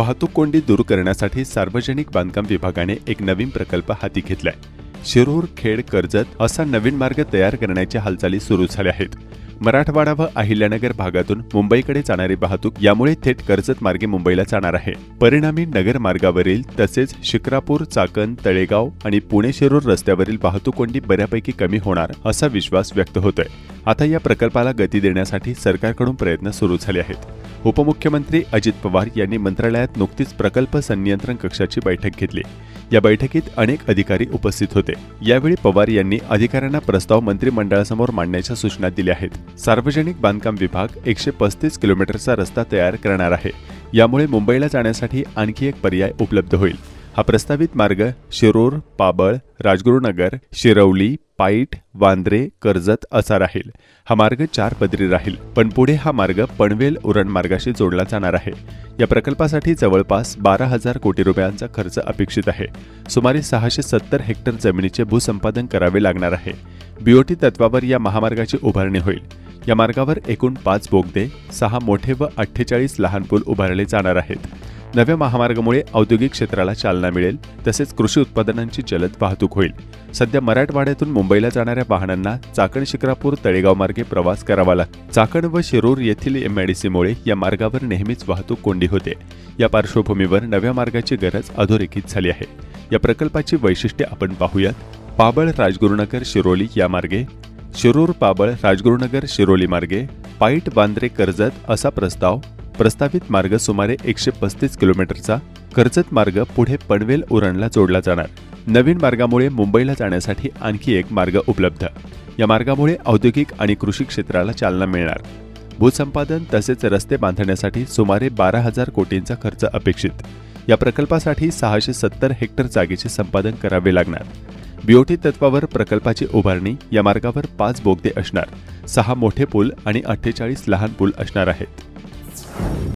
वाहतूक कोंडी दूर करण्यासाठी सार्वजनिक बांधकाम विभागाने एक नवीन प्रकल्प हाती घेतलाय. शिरूर खेड कर्जत असा नवीन मार्ग तयार करण्याच्या हालचाली सुरू झाल्या आहेत. मराठवाडा व अहिल्यानगर भागातून मुंबईकडे जाणारी वाहतूक यामुळे थेट कर्जत मार्गे मुंबईला जाणार आहे. परिणामी नगर मार्गावरील तसेच शिक्रापूर चाकण तळेगाव आणि पुणे शिरूर रस्त्यावरील वाहतूक कोंडी बऱ्यापैकी कमी होणार असा विश्वास व्यक्त होतोय. आता या प्रकल्पाला गती देण्यासाठी सरकारकडून प्रयत्न सुरू झाले आहेत. उपमुख्यमंत्री अजित पवार यांनी मंत्रालयात नुकतीच प्रकल्प संनियंत्रण कक्षाची बैठक घेतली. या बैठकीत अनेक अधिकारी उपस्थित होते. यावेळी पवार यांनी अधिकाऱ्यांना प्रस्ताव मंत्रिमंडळासमोर मांडण्याच्या सूचना दिल्या आहेत. सार्वजनिक बांधकाम विभाग एकशे पस्तीस किलोमीटरचा रस्ता तयार करणार आहे. यामुळे मुंबईला जाण्यासाठी आणखी एक पर्याय उपलब्ध होईल. हा प्रस्तावित मार्ग शिरूर पाबळ राजगुरुनगर शिरवली पाईट वांद्रे कर्जत असा राहील. हा मार्ग चार पदरी राहील पण पुढे हा मार्ग पनवेल उरण मार्गाशी जोडला जाणार आहे. या प्रकल्पासाठी जवळपास बारा हजार कोटी रुपयांचा खर्च अपेक्षित आहे. सुमारे सहाशे सत्तर हेक्टर जमिनीचे भूसंपादन करावे लागणार आहे. बीओटी तत्वावर या महामार्गाची उभारणी होईल. या मार्गावर एकूण पाच बोगदे सहा मोठे व अठ्ठेचाळीस लहान पूल उभारले जाणार आहेत. नव्या महामार्गामुळे औद्योगिक क्षेत्राला चालना मिळेल तसेच कृषी उत्पादनांची जलद वाहतूक होईल. सध्या मराठवाड्यातून मुंबईला जाणाऱ्या वाहनांना चाकण शिक्रापूर तळेगाव मार्गे प्रवास करावा लागतो चाकण व शिरूर येथील एमआयडीसीमुळे या मार्गावर नेहमीच वाहतूक कोंडी होते. या पार्श्वभूमीवर नव्या मार्गाची गरज अधोरेखित झाली आहे. या प्रकल्पाची वैशिष्ट्ये आपण पाहूयात. पाबळ राजगुरुनगर शिरोली या मार्गे शिरूर पाबळ राजगुरुनगर शिरोली मार्गे पाईट बांद्रे कर्जत असा प्रस्ताव प्रस्तावित मार्ग सुमारे एकशे पस्तीस किलोमीटरचा कर्जत मार्ग पुढे पनवेल उरणला जोडला जाणार. नवीन मार्गामुळे मुंबईला जाण्यासाठी आणखी एक मार्ग उपलब्ध. या मार्गामुळे औद्योगिक आणि कृषी क्षेत्राला चालना मिळणार. भूसंपादन तसेच रस्ते बांधण्यासाठी सुमारे बारा हजार कोटींचा खर्च अपेक्षित. या प्रकल्पासाठी सहाशे सत्तर हेक्टर जागेचे संपादन करावे लागणार. बीओटी तत्वावर प्रकल्पाची उभारणी या मार्गावर पाच बोगदे असणार. सहा मोठे पूल आणि अठ्ठेचाळीस लहान पूल असणार आहेत. Thanks.